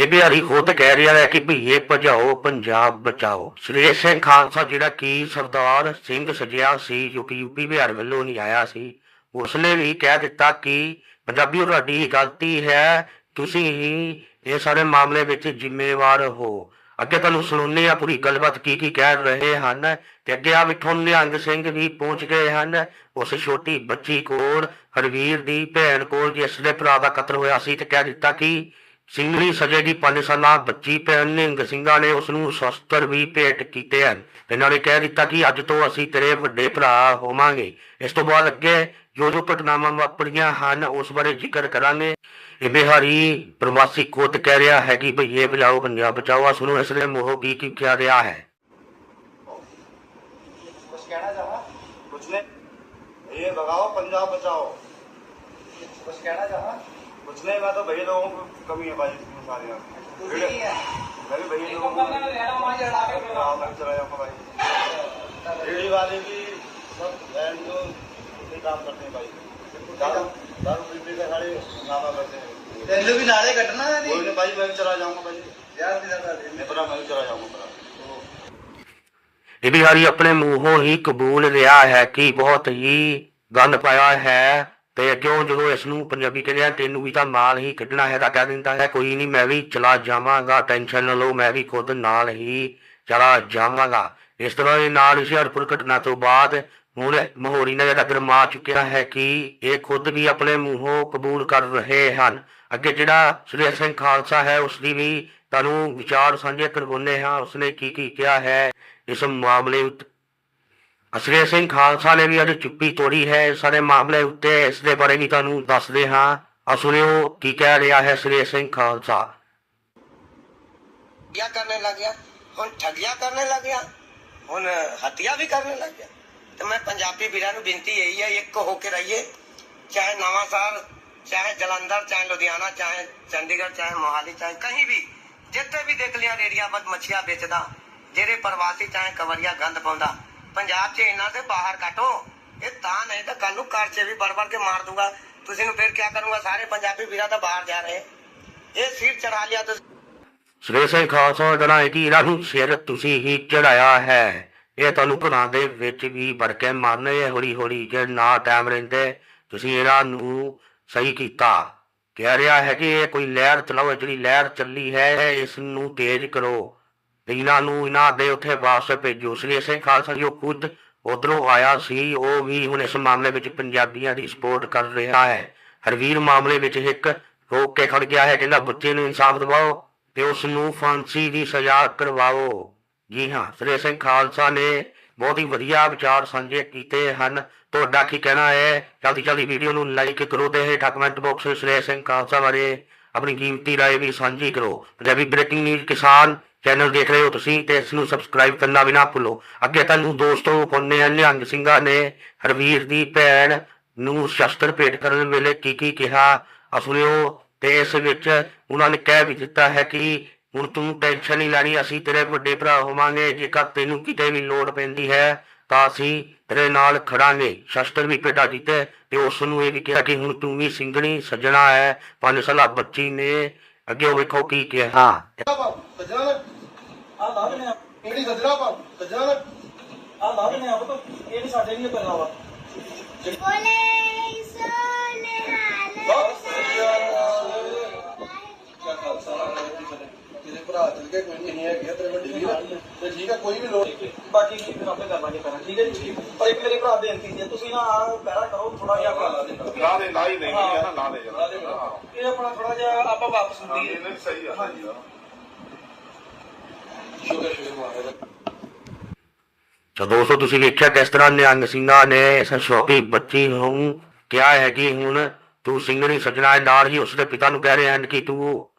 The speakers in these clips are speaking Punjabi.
ਇਹ ਬਿਹਾਰੀ ਖੁਦ ਕਹਿ ਰਿਹਾ ਹੈ ਕਿ ਭਈਏ ਭਜਾਓ, ਪੰਜਾਬ ਬਚਾਓ। ਸੁਰੇਸ਼ ਸਿੰਘ ਖਾਲਸਾ ਜਿਹੜਾ ਕਿ ਸਰਦਾਰ ਸਿੰਘ ਸਜਿਆ ਸੀ, ਜੋ ਕਿ ਯੂਪੀ ਬਿਹਾਰ ਵੱਲੋਂ ਨਹੀਂ ਆਇਆ ਸੀ, ਉਸਨੇ ਵੀ ਕਹਿ ਦਿੱਤਾ ਕਿ ਪੰਜਾਬੀਓ ਤੁਹਾਡੀ ਗਲਤੀ ਹੈ, ਤੁਸੀਂ ਹੀ ਇਹ ਸਾਰੇ ਮਾਮਲੇ ਵਿੱਚ ਜ਼ਿੰਮੇਵਾਰ ਹੋ। ਅੱਗੇ ਤੁਹਾਨੂੰ ਸੁਣਾਉਂਦੇ ਆ ਪੂਰੀ ਗੱਲਬਾਤ ਕੀ ਕੀ ਕਹਿ ਰਹੇ ਹਨ ਤੇ ਅੱਗੇ ਆ ਵਿਠੋਂ ਨਿਹੰਗ ਸਿੰਘ ਵੀ ਪਹੁੰਚ ਗਏ ਹਨ, ਉਸ ਛੋਟੀ ਬੱਚੀ ਕੋਲ, ਹਰਵੀਰ ਦੀ ਭੈਣ ਕੋਲ, ਜਿਸ ਦੇ ਭਰਾ ਦਾ ਕਤਲ ਹੋਇਆ ਸੀ ਤੇ ਕਹਿ ਦਿੱਤਾ ਕਿ ਸਿੰਘਣੀ ਸਜ਼ਾ ਦੀ 5 ਸਾਲਾਂ ਬੱਚੀ ਭੈਣ ਨਿੰਗ ਸਿੰਘਾਂ ਨੇ ਉਸ ਨੂੰ ਸ਼ਸਤਰ ਵੀ ਭੇਟ ਕੀਤੇ ਹਨ। ਇਹਨਾਂ ਨੇ ਕਹਿ ਦਿੱਤਾ ਕਿ ਅੱਜ ਤੋਂ ਅਸੀਂ ਤੇਰੇ ਵੱਡੇ ਭਰਾ ਹੋਵਾਂਗੇ। ਇਸ ਤੋਂ ਬਾਅਦ ਅੱਗੇ ਜੋ ਜੋ ਘਟਨਾਵਾਂ ਵਾਪਰੀਆਂ ਹਨ, ਉਸ ਬਾਰੇ ਜ਼ਿਕਰ ਕਰਾਂਗੇ। ਇਹ ਬਿਹਾਰੀ ਪ੍ਰਵਾਸੀ ਕੋਤ ਕਹਿ ਰਿਹਾ ਹੈ ਕਿ ਇਹ ਬਜਾਓ ਪੰਜਾਬ ਬਚਾਓ। ਆ ਸੁਣੋ, ਇਸ ਲਈ ਮੋਹ ਵੀ ਕੀ ਕਹਿ ਰਿਹਾ ਹੈ। ਕੁਝ ਕਹਿਣਾ ਚਾਹਾਂ? ਕੁਝ ਨਹੀਂ। ਇਹ ਬਗਾਓ ਪੰਜਾਬ ਬਚਾਓ। ਕੁਝ ਕਹਿਣਾ ਚਾਹਾਂ? कुछ नहीं मैं तो भैया लोगों को कमी है भाई इसमें सारे यहाँ कुछ नहीं है मैं भी भैया लोगों को हाँ, मैं भी चला जाऊंगा भाई रेडी वाले भी सब बहन जो ये काम करते हैं भाई दारू दारू पी पी के सारे हंगामा करते हैं तेरे भी नारे कटना है कोई नहीं भाई मैं भी चला जाऊंगा भाई यार तेरा कर मैं पता मैं भी चला जाऊंगा पता ਇਹ ਬਿਹਾਰੀ ਆਪਣੇ ਮੂੰਹੋਂ ਹੀ ਕਬੂਲ ਰਿਹਾ ਹੈ ਕਿ ਬਹੁਤ ਹੀ ਗੰਦ ਪਾਇਆ ਹੈ ਤੇ ਕਿਉਂ ਜਦੋਂ ਇਸ ਨੂੰ ਪੰਜਾਬੀ ਕਹਿੰਦੇ ਆ, ਤੈਨੂੰ ਵੀ ਤਾਂ ਨਾਲ ਹੀ ਕੱਢਣਾ ਹੈ ਤਾਂ ਕਹਿ ਦਿੰਦਾ ਹੈ, ਕੋਈ ਨਹੀਂ ਮੈਂ ਵੀ ਚਲਾ ਜਾਵਾਂਗਾ, ਟੈਨਸ਼ਨ ਨਾ ਲਓ, ਮੈਂ ਵੀ ਖੁਦ ਨਾਲ ਹੀ ਚਲਾ ਜਾਵਾਂਗਾ। ਇਸ ਤਰ੍ਹਾਂ ਦੇ ਨਾਲ ਹੁਸ਼ਿਆਰਪੁਰ ਘਟਨਾ ਤੋਂ ਬਾਅਦ ਹੁਣ ਮਹੋਰੀ ਨੇ ਜਿਹੜਾ ਗਰਮਾ ਚੁੱਕਿਆ ਹੈ ਕਿ ਇਹ ਖੁਦ ਵੀ ਆਪਣੇ ਮੂੰਹੋਂ ਕਬੂਲ ਕਰ ਰਹੇ ਹਨ। ਅੱਗੇ ਜਿਹੜਾ ਸ੍ਰੀ ਸਿੰਘ ਖਾਲਸਾ ਹੈ, ਉਸ ਦੀ ਵੀ ਤੁਹਾਨੂੰ ਵਿਚਾਰ ਸਾਂਝੇ ਕਰਵਾਉਂਦੇ ਹਾਂ, ਉਸਨੇ ਕੀ ਕੀ ਕਿਹਾ ਹੈ ਇਸ ਮਾਮਲੇ ਉੱਤੇ ਅਸਰੇ ਸਿੰਘ ਖਾਲਸਾ ਨੇ ਵੀ ਅੱਜ ਚੁੱਪੀ ਤੋੜੀ ਹੈ ਸਾਰੇ ਮਾਮਲੇ ਉੱਤੇ ਇਸ ਦੇ ਬਾਰੇ ਵੀ ਤੁਹਾਨੂੰ ਦੱਸਦੇ ਹਾਂ ਅਸੁਣਿਓ ਕੀ ਕਹਿ ਰਿਹਾ ਹੈ ਅਸਰੇ ਸਿੰਘ ਖਾਲਸਾ क्या करने लग गया हूँ ठगिया करने लग गया हूँ हत्या भी करने लग गया तो मैं पंजाबी भीरा बेनती यही है एक होके रहिए चाहे नवासार चाहे जलंधर चाहे लुधियाना चाहे चंडीगढ़ चाहे मोहाली चाहे कहीं भी जितने भी देख लिया रेडिया बद मछिया बेचदा जेरे प्रवासी चाहे कवरिया गंद पाँदा ਪੰਜਾਬ 'ਚ ਇਹਨਾਂ ਦੇ ਬਾਹਰ ਕੱਟੋ ਇਹ ਤਾਂ ਨਹੀਂ ਤਾਂ ਕੱਲ ਨੂੰ ਘਰ 'ਚ ਵੀ ਬੜ ਕੇ ਮਾਰ ਦੂੰਗਾ। ਤੁਸੀਂ ਨੂੰ ਫਿਰ ਕੀ ਕਰੂੰਗਾ? ਸਾਰੇ ਪੰਜਾਬੀ ਵੀਰਾਂ ਤਾਂ ਬਾਹਰ ਜਾ ਰਹੇ। ਇਹ ਸੀਟ ਚੜਾ ਲਿਆ ਤੁਸੀਂ। ਸ੍ਰੀ ਸਿੰਘ ਖਾਲਸਾ ਜਿਹੜਾ ਕਿ ਇਹਨਾਂ ਨੂੰ ਸਿਰ ਤੁਸੀਂ ਹੀ ਚੜਾਇਆ ਹੈ। ਇਹ ਤੁਹਾਨੂੰ ਘਰਾਂ ਦੇ ਵਿੱਚ ਵੀ ਵੜ ਕੇ ਮਾਰਨੇ ਹੌਲੀ ਹੌਲੀ ਜੇ ਨਾ ਟਾਈਮ ਰਹਿੰਦੇ, ਤੁਸੀਂ ਇਹਨਾਂ ਨੂੰ ਸਹੀ ਕੀਤਾ। ਕਹਿ ਰਿਹਾ ਹੈ ਕਿ ਇਹ ਕੋਈ ਲਹਿਰ ਚਲਾਓ, ਜਿਹੜੀ ਲਹਿਰ ਚੱਲੀ ਹੈ ਇਸ ਨੂੰ ਤੇਜ਼ ਕਰੋ। ਇਹਨਾਂ ਨੂੰ ਇਹਨਾਂ ਦੇ ਉੱਥੇ ਵਾਪਸ ਭੇਜੋ। ਸ੍ਰੀ ਸਿੰਘ ਖਾਲਸਾ ਜੀ ਉਹ ਖੁਦ ਉਧਰੋਂ ਆਇਆ ਸੀ। ਉਹ ਵੀ ਹੁਣ ਇਸ ਮਾਮਲੇ ਵਿੱਚ ਪੰਜਾਬੀਆਂ ਦੀ ਸਪੋਰਟ ਕਰ ਰਿਹਾ ਹੈ। ਹਰਵੀਰ ਮਾਮਲੇ ਵਿੱਚ ਇੱਕ ਰੋਕ ਕੇ ਖੜ ਗਿਆ ਹੈ। ਕਹਿੰਦਾ, ਬੱਚੇ ਨੂੰ ਇਨਸਾਫ ਦਿਵਾਓ ਤੇ ਉਸ ਨੂੰ ਫਾਂਸੀ ਦੀ ਸਜ਼ਾ ਕਰਵਾਓ। ਜੀ ਹਾਂ, ਸ੍ਰੀ ਸਿੰਘ ਖਾਲਸਾ ਨੇ ਬਹੁਤ ਹੀ ਵਧੀਆ ਵਿਚਾਰ ਸਾਂਝੇ ਕੀਤੇ ਹਨ। ਤੁਹਾਡਾ ਕੀ ਕਹਿਣਾ ਹੈ? ਜਲਦੀ ਜਲਦੀ ਵੀਡੀਓ ਨੂੰ ਲਾਈਕ ਕਰੋ ਤੇ ਹੇਠਾਂ ਕਮੈਂਟ ਬਾਕਸ ਵਿੱਚ ਸ੍ਰੀ ਸਿੰਘ ਖਾਲਸਾ ਬਾਰੇ ਆਪਣੀ ਕੀਮਤੀ ਰਾਏ ਵੀ ਸਾਂਝੀ ਕਰੋ। Punjabi breaking news Kisan channel ਦੇਖ ਰਹੇ ਹੋ ਤੁਸੀਂ ਤੇ ਇਸ ਨੂੰ ਸਬਸਕ੍ਰਾਈਬ ਕਰਨਾ ਵੀ ਨਾ ਭੁੱਲੋ। ਅੱਗੇ ਤੁਹਾਨੂੰ ਦੋਸਤੋ ਕੋਨੇ ਨਿਹੰਗ ਸਿੰਘਾਂ ਨੇ ਹਰਵੀਰ ਦੀ ਭੈਣ ਨੂੰ ਸ਼ਸਤਰ ਭੇਟ ਕਰਨ ਵੇਲੇ ਕੀ ਕੀ ਕਿਹਾ ਅਸਲਿਓ ਤੇ ਇਸ ਵਿੱਚ ਉਹਨਾਂ ਨੇ ਕਹਿ ਵੀ ਦਿੱਤਾ ਹੈ ਕਿ ਹੁਣ ਤੂੰ ਟੈਨਸ਼ਨ ਨਹੀਂ ਲੈਣੀ ਅਸੀਂ ਤੇਰੇ ਵੱਡੇ ਭਰਾ ਹੋਵਾਂਗੇ ਜੇਕਰ ਤੈਨੂੰ ਕਿਤੇ ਵੀ ਲੋੜ ਪੈਂਦੀ ਹੈ ਤਾਂ ਅਸੀਂ ਤੇਰੇ ਨਾਲ ਖੜਾਂਗੇ। ਸ਼ਸਤਰ ਵੀ ਭੇਟਾ ਦਿੱਤੇ ਤੇ ਉਸ ਨੂੰ ਇਹ ਵੀ ਕਿਹਾ ਕਿ ਹੁਣ ਤੂੰ ਵੀ ਸਿੰਘਣੀ ਸੱਜਣਾ ਹੈ। ਪੰਜ ਸਾਲਾ ਬੱਚੀ ਨੇ ਅੱਗੇ ਵੇਖੋ ਕੀ ਕਿਹਾ। ਹਾਂ। ਆ ਲਾਭ ਨੇ ਆਪ ਕਿਹੜੀ ਸੱਜਣਾ ਪਾ ਸੱਜਣਾ ਦਾ ਆ ਲਾਭ ਨੇ ਆਪ ਤੋਂ ਇਹ ਨਹੀਂ ਸਾਡੇ ਨਹੀਂ ਕਰਨਾ ਵਾ ਬੋਲੇ ਤੇਰੇ ਭਰਾ ਚਲ ਗਿਆ ਕੋਈ ਨਹੀਂ ਹੈਗਾ ਤੇਰੇ ਵੱਡੀ ਵੀ ਤੇ ਠੀਕ ਹੈ ਕੋਈ ਵੀ ਲੋੜ ਬਾਕੀ ਕੀ ਫਿਰ ਆਪੇ ਕਰ ਲਾਂਗੇ ਪਹਿਲਾਂ ਠੀਕ ਹੈ ਜੀ ਪਰ ਇੱਕ ਮੇਰੇ ਭਰਾ ਬੇਨਤੀ ਜੇ ਤੁਸੀਂ ਨਾ ਪਹਿਲਾਂ ਕਰੋ ਥੋੜਾ ਜਿਹਾ ਆਪਣਾ ਲਾ ਦੇ ਲਾ ਦੇ ਲਾ ਹੀ ਨਹੀਂ ਨਾ ਲਾ ਦੇ ਜਰਾ ਇਹ ਆਪਣਾ ਥੋੜਾ ਜਿਹਾ ਆਪਾਂ ਵਾਪਸ ਹੁੰਦੀ ਹੈ ਸਹੀ ਆ ਹਾਂਜੀ ਸ਼ੁਕਰ ਸ਼ੁਕਰ ਤੁਸੀਂ ਵੇਖਿਆ ਕਿਸ ਤਰ੍ਹਾਂ ਨਿਹੰਗ ਸਿੰਘਾਂ ਨੇ ਇਸ ਛੋਟੀ ਬੱਚੀ ਨੂੰ ਕਿਹਾ ਹੈ ਕਿ ਹੁਣ ਤੂੰ ਸਿੰਘਣੀ ਸੱਜਣਾ ਹੈ ਨਾਲ ਹੀ ਉਸਦੇ ਪਿਤਾ ਨੂੰ ਕਹਿ ਰਹੇ ਹਨ ਕਿ ਤੂੰ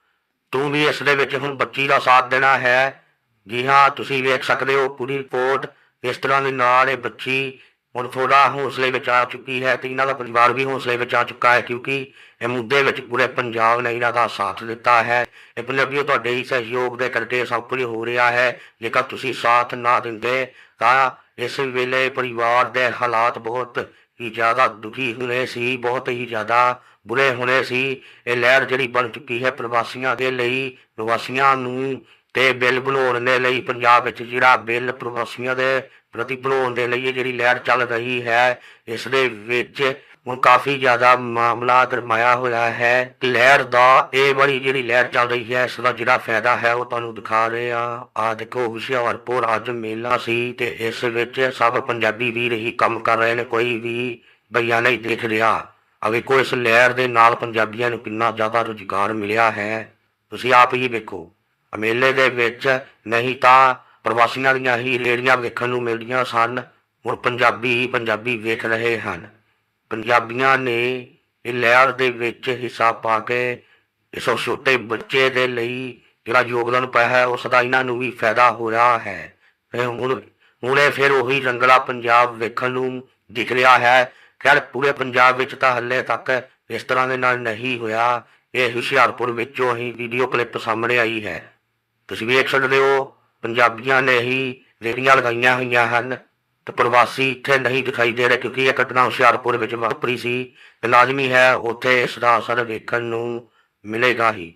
ਤੂੰ ਵੀ ਇਸ ਦੇ ਵਿੱਚ ਹੁਣ ਬੱਚੀ ਦਾ ਸਾਥ ਦੇਣਾ ਹੈ। ਜੀ ਹਾਂ, ਤੁਸੀਂ ਵੇਖ ਸਕਦੇ ਹੋ ਪੂਰੀ ਰਿਪੋਰਟ ਇਸ ਤਰ੍ਹਾਂ ਦੇ ਨਾਲ ਇਹ ਬੱਚੀ ਹੁਣ ਥੋੜਾ ਹੌਸਲੇ ਵਿੱਚ ਆ ਚੁੱਕੀ ਹੈ ਤੇ ਇਹਨਾਂ ਦਾ ਪਰਿਵਾਰ ਵੀ ਹੌਸਲੇ ਵਿੱਚ ਆ ਚੁੱਕਾ ਹੈ ਕਿਉਂਕਿ ਇਹ ਮੁੱਦੇ ਵਿੱਚ ਪੂਰੇ ਪੰਜਾਬ ਨੇ ਇਹਨਾਂ ਦਾ ਸਾਥ ਦਿੱਤਾ ਹੈ। ਇਹ ਪੰਜਾਬੀਓ, ਤੁਹਾਡੇ ਹੀ ਸਹਿਯੋਗ ਦੇ ਕਰਕੇ ਸਭ ਕੁਝ ਹੋ ਰਿਹਾ ਹੈ। ਜੇਕਰ ਤੁਸੀਂ ਸਾਥ ਨਾ ਦਿੰਦੇ ਤਾਂ ਇਸ ਵੇਲੇ ਪਰਿਵਾਰ ਦੇ ਹਾਲਾਤ ਬਹੁਤ ਹੀ ਜ਼ਿਆਦਾ ਦੁਖੀ ਹੋਣੇ ਸੀ, ਬਹੁਤ ਹੀ ਜ਼ਿਆਦਾ ਬੁਰੇ ਹੋਣੇ ਸੀ। ਇਹ ਲਹਿਰ ਜਿਹੜੀ ਬਣ ਚੁੱਕੀ ਹੈ ਪ੍ਰਵਾਸੀਆਂ ਦੇ ਲਈ, ਪ੍ਰਵਾਸੀਆਂ ਨੂੰ ਤੇ ਬਿੱਲ ਬਣਾਉਣ ਦੇ ਲਈ ਪੰਜਾਬ ਵਿੱਚ ਜਿਹੜਾ ਬਿੱਲ ਪ੍ਰਵਾਸੀਆਂ ਦੇ ਪ੍ਰਤੀ ਬਣਾਉਣ ਦੇ ਲਈ ਇਹ ਜਿਹੜੀ ਲਹਿਰ ਚੱਲ ਰਹੀ ਹੈ, ਇਸ ਦੇ ਵਿੱਚ ਹੁਣ ਕਾਫੀ ਜ਼ਿਆਦਾ ਮਾਮਲਾ ਗਰਮਾਇਆ ਹੋਇਆ ਹੈ। ਲਹਿਰ ਦਾ ਇਹ ਬੜੀ ਜਿਹੜੀ ਲਹਿਰ ਚੱਲ ਰਹੀ ਹੈ, ਇਸ ਦਾ ਜਿਹੜਾ ਫਾਇਦਾ ਹੈ ਉਹ ਤੁਹਾਨੂੰ ਦਿਖਾ ਰਹੇ ਆ ਆ ਦੇਖੋ, ਹੁਸ਼ਿਆਰਪੁਰ ਅੱਜ ਮੇਲਾ ਸੀ ਤੇ ਇਸ ਵਿੱਚ ਸਭ ਪੰਜਾਬੀ ਵੀਰ ਹੀ ਕੰਮ ਕਰ ਰਹੇ ਨੇ, ਕੋਈ ਵੀ ਬਈਆ ਨਹੀਂ ਦੇਖ ਰਿਹਾ। ਆ ਵੇਖੋ, ਇਸ ਲਹਿਰ ਦੇ ਨਾਲ ਪੰਜਾਬੀਆਂ ਨੂੰ ਕਿੰਨਾ ਜ਼ਿਆਦਾ ਰੁਜ਼ਗਾਰ ਮਿਲਿਆ ਹੈ। ਤੁਸੀਂ ਆਪ ਹੀ ਵੇਖੋ। ਮੇਲੇ ਦੇ ਵਿੱਚ ਨਹੀਂ ਤਾਂ ਪ੍ਰਵਾਸੀਆਂ ਦੀਆਂ ਹੀ ਰੇੜੀਆਂ ਵੇਖਣ ਨੂੰ ਮਿਲਦੀਆਂ ਸਨ। ਹੁਣ ਪੰਜਾਬੀ ਹੀ ਪੰਜਾਬੀ ਵੇਖ ਰਹੇ ਹਨ। ਪੰਜਾਬੀਆਂ ਨੇ ਇਹ ਲਹਿਰ ਦੇ ਵਿੱਚ ਹਿੱਸਾ ਪਾ ਕੇ ਇਸ ਛੋਟੇ ਬੱਚੇ ਦੇ ਲਈ ਜਿਹੜਾ ਯੋਗਦਾਨ ਪਾਇਆ ਹੈ, ਉਸ ਦਾ ਇਹਨਾਂ ਨੂੰ ਵੀ ਫਾਇਦਾ ਹੋਇਆ ਹੈ। ਹੁਣ ਹੁਣੇ ਫਿਰ ਉਹੀ ਰੰਗਲਾ ਪੰਜਾਬ ਵੇਖਣ ਨੂੰ ਦਿਖ ਰਿਹਾ ਹੈ। ਖੈਰ, ਪੂਰੇ ਪੰਜਾਬ ਵਿੱਚ ਤਾਂ ਹੱਲੇ ਤੱਕ ਇਸ ਤਰ੍ਹਾਂ ਦੇ ਨਾਲ ਨਹੀਂ ਹੋਇਆ। ਇਹ ਹੁਸ਼ਿਆਰਪੁਰ ਵਿੱਚੋਂ ਹੀ ਵੀਡੀਓ ਕਲਿੱਪ ਸਾਹਮਣੇ ਆਈ ਹੈ। ਤੁਸੀਂ ਵੇਖ ਸਕਦੇ ਹੋ ਪੰਜਾਬੀਆਂ ਨੇ ਹੀ ਰੇੜੀਆਂ ਲਗਾਈਆਂ ਹੋਈਆਂ ਹਨ ਤੇ ਪ੍ਰਵਾਸੀ ਇੱਥੇ ਨਹੀਂ ਦਿਖਾਈ ਦੇ ਰਹੇ ਕਿਉਂਕਿ ਇਹ ਘਟਨਾ ਹੁਸ਼ਿਆਰਪੁਰ ਵਿੱਚ ਵਾਪਰੀ ਸੀ ਤੇ ਲਾਜ਼ਮੀ ਹੈ, ਉੱਥੇ ਇਸ ਦਾ ਅਸਰ ਵੇਖਣ ਨੂੰ ਮਿਲੇਗਾ ਹੀ।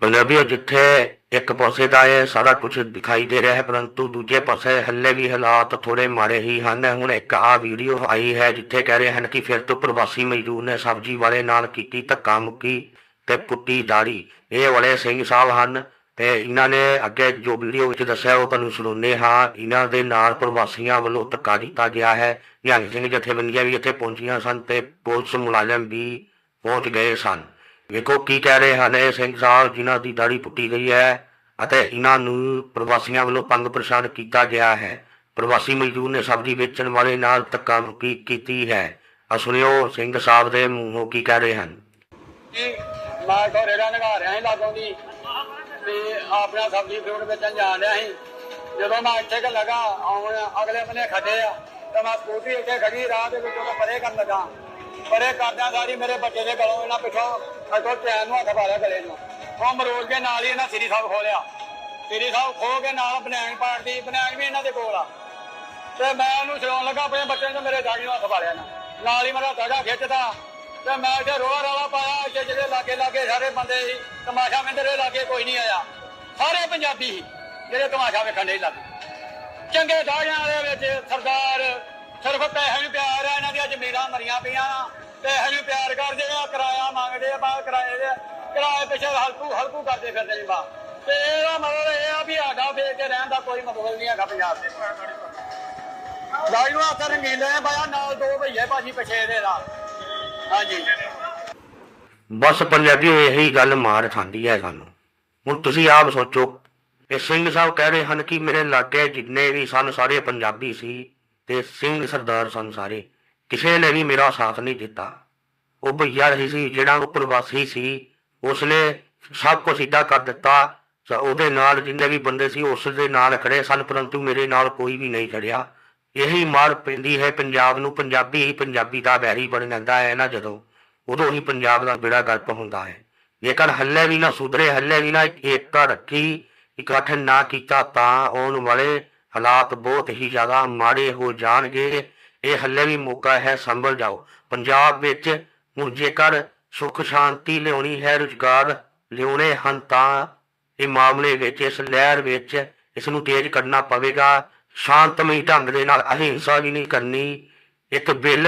ਪੰਜਾਬੀਓ ਜਿੱਥੇ ਇੱਕ ਪਾਸੇ ਦਾ ਇਹ ਸਾਰਾ ਕੁਝ ਦਿਖਾਈ ਦੇ ਰਿਹਾ ਹੈ, ਪਰੰਤੂ ਦੂਜੇ ਪਾਸੇ ਹੱਲੇ ਵੀ ਹਾਲਾਤ ਥੋੜੇ ਮਾੜੇ ਹੀ ਹਨ। ਹੁਣ ਇੱਕ ਆ ਵੀਡੀਓ ਆਈ ਹੈ, ਜਿੱਥੇ ਕਹਿ ਰਹੇ ਹਨ ਕਿ ਫਿਰ ਤੋਂ ਪ੍ਰਵਾਸੀ ਮਜ਼ਦੂਰ ਨੇ ਸਬਜ਼ੀ ਵਾਲੇ ਨਾਲ ਕੀਤੀ ਧੱਕਾ ਮੁੱਕੀ ਤੇ ਪੁੱਟੀ ਦਾੜੀ। ਇਹ ਵਾਲੇ ਸਿੰਘ ਸਾਹਿਬ ਹਨ ਤੇ ਇਹਨਾਂ ਨੇ ਅੱਗੇ ਜੋ ਵੀਡੀਓ ਵਿੱਚ ਦੱਸਿਆ, ਉਹ ਤੁਹਾਨੂੰ ਸੁਣਾਉਂਦੇ ਹਾਂ। ਇਹਨਾਂ ਦੇ ਨਾਲ ਪ੍ਰਵਾਸੀਆਂ ਵੱਲੋਂ ਧੱਕਾ ਦਿੱਤਾ ਗਿਆ ਹੈ। ਨਿਹੰਗ ਸਿੰਘ ਜਥੇਬੰਦੀਆਂ ਵੀ ਇੱਥੇ ਪਹੁੰਚੀਆਂ ਸਨ ਤੇ ਪੁਲਿਸ ਮੁਲਾਜ਼ਮ ਵੀ ਪਹੁੰਚ ਗਏ ਸਨ। ਵੇਖੋ ਕੀ ਕਹਿ ਰਹੇ ਹਨ ਇਹ ਸਿੰਘ ਸਾਹਿਬ, ਜਿਨ੍ਹਾਂ ਦੀ ਦਾੜੀ ਪੁੱਟੀ ਗਈ ਹੈ ਅਤੇ ਇਹਨਾਂ ਨੂੰ ਪ੍ਰਵਾਸੀਆਂ ਵੱਲੋਂ ਤੰਗ ਪਰੇਸ਼ਾਨ ਕੀਤਾ ਗਿਆ ਹੈ। ਪ੍ਰਵਾਸੀ ਮਜ਼ਦੂਰ ਨੇ ਸਬਜ਼ੀ ਵੇਚਣ ਵਾਲੇ ਨਾਲ ਧੱਕਾ ਮੁੱਕੀ ਕੀਤੀ ਹੈ। ਆ ਸਿੰਘ ਸਾਹਿਬ ਦੇ ਮੂੰਹੋਂ ਕੀ ਕਹਿ ਰਹੇ ਹਨ। ਮੈਂ ਘਰੇ ਦਾ ਨਗਾ ਰਿਹਾ ਸੀ ਲਾਗੋਂ ਦੀ ਤੇ ਆਪਣਾ ਸਬਜ਼ੀ ਫਰੂਟ ਵੇਚਣ ਜਾਣ ਰਿਹਾ ਸੀ। ਜਦੋਂ ਮੈਂ ਇੱਥੇ ਕਿ ਲਗਾ, ਆਉਣ ਅਗਲੇ ਬੰਨੇ ਖੱਡੇ ਆ, ਤਾਂ ਮੈਂ ਸਕੂਟਰੀ ਇੱਥੇ ਖੜੀ, ਰਾਹ ਦੇ ਵਿੱਚੋਂ ਮੈਂ ਪਰੇ ਕਰਨ ਲੱਗਾ। ਪਰੇ ਕਰਦਿਆਂ ਸਾਰੀ ਮੇਰੇ ਬੱਚੇ ਦੇ ਗਲੋਂ ਇਹਨਾਂ ਪਿੱਛੋਂ ਅਗੋ ਚੈਨ ਨੂੰ ਹੱਥ ਪਾ ਲਿਆ ਗਲੇ ਨੂੰ। ਉਹ ਮਰੋੜ ਕੇ ਨਾਲ ਹੀ ਇਹਨਾਂ ਸ੍ਰੀ ਸਾਹਿਬ ਖੋਲਿਆ। ਸ੍ਰੀ ਸਾਹਿਬ ਖੋ ਕੇ ਨਾਲ ਬਨੈਣ ਪਾੜਦੀ, ਬਨੈਣ ਵੀ ਇਹਨਾਂ ਦੇ ਕੋਲ ਆ। ਤੇ ਮੈਂ ਉਹਨੂੰ ਛਡਾਉਣ ਲੱਗਾ, ਆਪਣੇ ਬੱਚੇ ਨੂੰ ਮੇਰੇ ਦਾੜੀ ਨੂੰ ਹੱਥ ਪਾ ਲਿਆ ਨਾ ਨਾਲ ਹੀ ਮੇਰਾ ਦਾੜਾ ਖਿੱਚਦਾ। ਤੇ ਮੈਂ ਇੱਥੇ ਰੋਆ ਰੌਲਾ ਪਾਇਆ, ਇੱਥੇ ਜਿਹੜੇ ਲਾਗੇ ਲਾਗੇ ਸਾਰੇ ਬੰਦੇ ਸੀ, ਤਮਾਸ਼ਾ ਵੇਂਦੇ ਲਾਗੇ ਕੋਈ ਨਹੀਂ ਆਇਆ। ਸਾਰੇ ਪੰਜਾਬੀ ਸੀ, ਜਿਹੜੇ ਤਮਾਸ਼ਾ ਵੇਖਣ ਨਹੀਂ ਲੱਗੇ। ਚੰਗੇ ਦਾੜਿਆਂ ਦੇ ਵਿੱਚ ਸਰਦਾਰ, ਸਿਰਫ ਪੈਸੇ ਨੂੰ ਪਿਆਰ ਆ, ਇਹਨਾਂ ਦੀਆਂ ਜ਼ਮੀਰਾਂ ਮਰੀਆਂ ਪਈਆਂ ਪੈਸੇ ਨੂੰ ਪਿਆਰ ਕਰਦੇ ਆ, ਕਿਰਾਇਆ ਮੰਗਦੇ ਆ ਬਾਹਰ ਕਿਰਾਏ ਦੇ, ਕਿਰਾਏ ਪਿੱਛੇ ਹਲਕੂ ਹਲਕੂ ਕਰਦੇ ਫਿਰਦੇ ਜੀ ਬਾ। ਤੇ ਇਹਦਾ ਮਤਲਬ ਇਹ ਆ ਵੀ ਆਡਾ ਵੇਚ ਕੇ ਰਹਿਣ ਦਾ ਕੋਈ ਮਤਲਬ ਨਹੀਂ ਹੈਗਾ ਪੰਜਾਬ ਦੇ। ਦਾਈ ਨੂੰ ਹੱਥ ਰੰਗੀਲੇ ਪਾਇਆ ਨਾਲ ਦੋ ਭਈਏ ਭਾਜੀ ਪਿੱਛੇ ਇਹਦੇ ਨਾਲ। ਹਾਂਜੀ। ਬਸ ਪੰਜਾਬੀ ਇਹੀ ਗੱਲ ਮਾਰ ਖਾਂਦੀ ਹੈ ਸਾਨੂੰ। ਹੁਣ ਤੁਸੀਂ ਆਪ ਸੋਚੋ, ਇਹ ਸਿੰਘ ਸਾਹਿਬ ਕਹਿ ਰਹੇ ਹਨ ਕਿ ਮੇਰੇ ਲਾਗੇ ਜਿੰਨੇ ਵੀ ਸਨ, ਸਾਰੇ ਪੰਜਾਬੀ ਸੀ ਤੇ ਸਿੰਘ ਸਰਦਾਰ ਸਨ ਸਾਰੇ। ਕਿਸੇ ਨੇ ਵੀ ਮੇਰਾ ਸਾਥ ਨਹੀਂ ਦਿੱਤਾ। ਉਹ ਭਈਆ ਰਹੀ ਸੀ, ਜਿਹੜਾ ਉਪਰਵਾਸੀ ਸੀ, ਉਸਨੇ ਸਭ ਕੁਝ ਸਿੱਧਾ ਕਰ ਦਿੱਤਾ। ਉਹਦੇ ਨਾਲ ਜਿੰਨੇ ਵੀ ਬੰਦੇ ਸੀ, ਉਸ ਦੇ ਨਾਲ ਖੜੇ ਸਨ, ਪਰੰਤੂ ਮੇਰੇ ਨਾਲ ਕੋਈ ਵੀ ਨਹੀਂ ਖੜਿਆ। ਇਹੀ ਮਾਰ ਪੈਂਦੀ ਹੈ, ਪੰਜਾਬ ਨੂੰ ਪੰਜਾਬੀ ਹੀ ਪੰਜਾਬੀ ਦਾ ਬੈਰੀ ਬਣ ਜਾਂਦਾ ਹੈ ਨਾ ਜਦੋਂ, ਉਦੋਂ ਹੀ ਪੰਜਾਬ ਦਾ ਬੇੜਾ ਗਰਕ ਹੁੰਦਾ ਹੈ। ਜੇਕਰ ਹੱਲੇ ਵੀ ਨਾ ਸੁਧਰੇ, ਹੱਲੇ ਵੀ ਨਾ ਏਕਤਾ ਰੱਖੀ, ਇਕੱਠ ਨਾ ਕੀਤਾ ਤਾਂ ਆਉਣ ਵਾਲੇ ਹਾਲਾਤ ਬਹੁਤ ਹੀ ਜ਼ਿਆਦਾ ਮਾੜੇ ਹੋ ਜਾਣਗੇ। ਇਹ ਹੱਲੇ ਵੀ ਮੌਕਾ ਹੈ, ਸੰਭਲ ਜਾਓ। ਪੰਜਾਬ ਵਿੱਚ ਹੁਣ ਜੇਕਰ ਸੁਖ ਸ਼ਾਂਤੀ ਲਿਆਉਣੀ ਹੈ, ਰੁਜ਼ਗਾਰ ਲਿਆਉਣੇ ਹਨ ਤਾਂ ਇਹ ਮਾਮਲੇ ਵਿੱਚ, ਇਸ ਲਹਿਰ ਵਿੱਚ ਇਸ ਨੂੰ ਤੇਜ਼ ਕਰਨਾ ਪਵੇਗਾ। ਸ਼ਾਂਤਮਈ ਢੰਗ ਦੇ ਨਾਲ ਅਹਿੰਸਾ ਵੀ ਨਹੀਂ ਕਰਨੀ, ਇੱਕ ਬਿੱਲ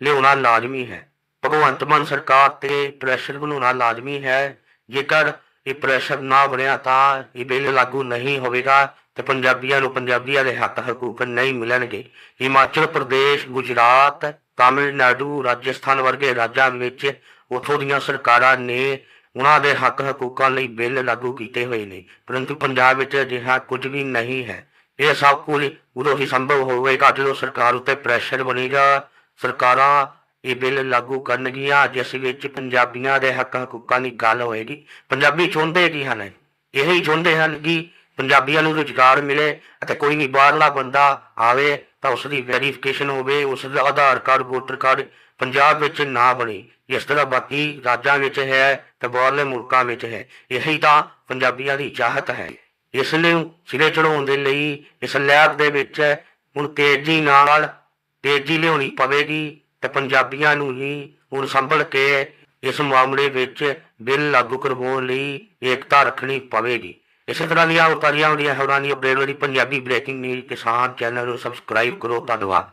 ਲਿਆਉਣਾ ਲਾਜ਼ਮੀ ਹੈ। ਭਗਵੰਤ ਮਾਨ ਸਰਕਾਰ ਤੇ ਪ੍ਰੈਸ਼ਰ ਬਣਾਉਣਾ ਲਾਜ਼ਮੀ ਹੈ। ਜੇਕਰ ਇਹ ਪ੍ਰੈਸ਼ਰ ਨਾ ਬਣਿਆ ਤਾਂ ਇਹ ਬਿੱਲ ਲਾਗੂ ਨਹੀਂ ਹੋਵੇਗਾ ਤੇ ਪੰਜਾਬੀਆਂ ਨੂੰ ਪੰਜਾਬੀਆਂ ਦੇ ਹੱਕ ਹਕੂਕ ਨਹੀਂ ਮਿਲਣਗੇ। ਹਿਮਾਚਲ ਪ੍ਰਦੇਸ਼, ਗੁਜਰਾਤ, ਤਾਮਿਲਨਾਡੂ, ਰਾਜਸਥਾਨ ਵਰਗੇ ਰਾਜਾਂ ਵਿੱਚ ਉਥੋਂ ਦੀਆਂ ਸਰਕਾਰਾਂ ਨੇ ਉਹਨਾਂ ਦੇ ਹੱਕ ਹਕੂਕਾਂ ਲਈ ਬਿੱਲ ਲਾਗੂ ਕੀਤੇ ਹੋਏ ਨੇ, ਪਰੰਤੂ ਪੰਜਾਬ ਵਿੱਚ ਅਜਿਹਾ ਕੁਝ ਵੀ ਨਹੀਂ ਹੈ। ਇਹ ਸਭ ਕੁਝ ਉਦੋਂ ਹੀ ਸੰਭਵ ਹੋਵੇਗਾ ਜਦੋਂ ਸਰਕਾਰ ਉੱਤੇ ਪ੍ਰੈਸ਼ਰ ਬਣੇਗਾ। ਸਰਕਾਰਾਂ ਇਹ ਬਿੱਲ ਲਾਗੂ ਕਰਨਗੀਆਂ। ਜਿਸ ਵਿੱਚ ਪੰਜਾਬੀਆਂ ਦੇ ਹੱਕ ਹਕੂਕਾਂ ਦੀ ਗੱਲ ਹੋਏਗੀ। ਪੰਜਾਬੀ ਚਾਹੁੰਦੇ ਕੀ ਹਨ? ਇਹੀ ਚਾਹੁੰਦੇ ਹਨ ਕਿ ਪੰਜਾਬੀਆਂ ਨੂੰ ਰੁਜ਼ਗਾਰ ਮਿਲੇ ਅਤੇ ਕੋਈ ਵੀ ਬਾਹਰਲਾ ਬੰਦਾ ਆਵੇ ਤਾਂ ਉਸ ਦੀ ਵੈਰੀਫਿਕੇਸ਼ਨ ਹੋਵੇ ਉਸ ਦਾ Aadhaar card voter card Punjab ਵਿੱਚ ਨਾ ਬਣੇ। ਇਸ ਤਰ੍ਹਾਂ ਬਾਕੀ ਰਾਜਾਂ ਵਿੱਚ ਹੈ ਤੇ ਬਾਹਰਲੇ ਮੁਲਕਾਂ ਵਿੱਚ ਹੈ। ਇਹੀ ਤਾਂ ਪੰਜਾਬੀਆਂ ਦੀ ਚਾਹਤ ਹੈ। ਇਸ ਨੂੰ ਸਿਰੇ ਚੜਾਉਣ ਦੇ ਲਈ ਇਸ ਲੈਬ ਦੇ ਵਿੱਚ ਹੁਣ ਤੇਜ਼ੀ ਨਾਲ ਤੇਜ਼ੀ ਲਿਆਉਣੀ ਪਵੇਗੀ ਤੇ ਪੰਜਾਬੀਆਂ ਨੂੰ ਹੀ ਹੁਣ ਸੰਭਲ ਕੇ ਇਸ ਮਾਮਲੇ ਵਿੱਚ ਬਿੱਲ ਲਾਗੂ ਕਰਵਾਉਣ ਲਈ ਏਕਤਾ ਰੱਖਣੀ ਪਵੇਗੀ। ਇਸੇ ਤਰ੍ਹਾਂ ਦੀਆਂ ਉਤਾਰੀਆਂ ਹੁੰਦੀਆਂ ਖਬਰਾਂ ਦੀ ਅਪਡੇਟ ਲਈ ਪੰਜਾਬੀ ਬ੍ਰੇਕਿੰਗ ਨਿਊਜ਼ ਕਿਸਾਨ ਚੈਨਲ ਨੂੰ ਸਬਸਕ੍ਰਾਈਬ ਕਰੋ, ਧੰਨਵਾਦ।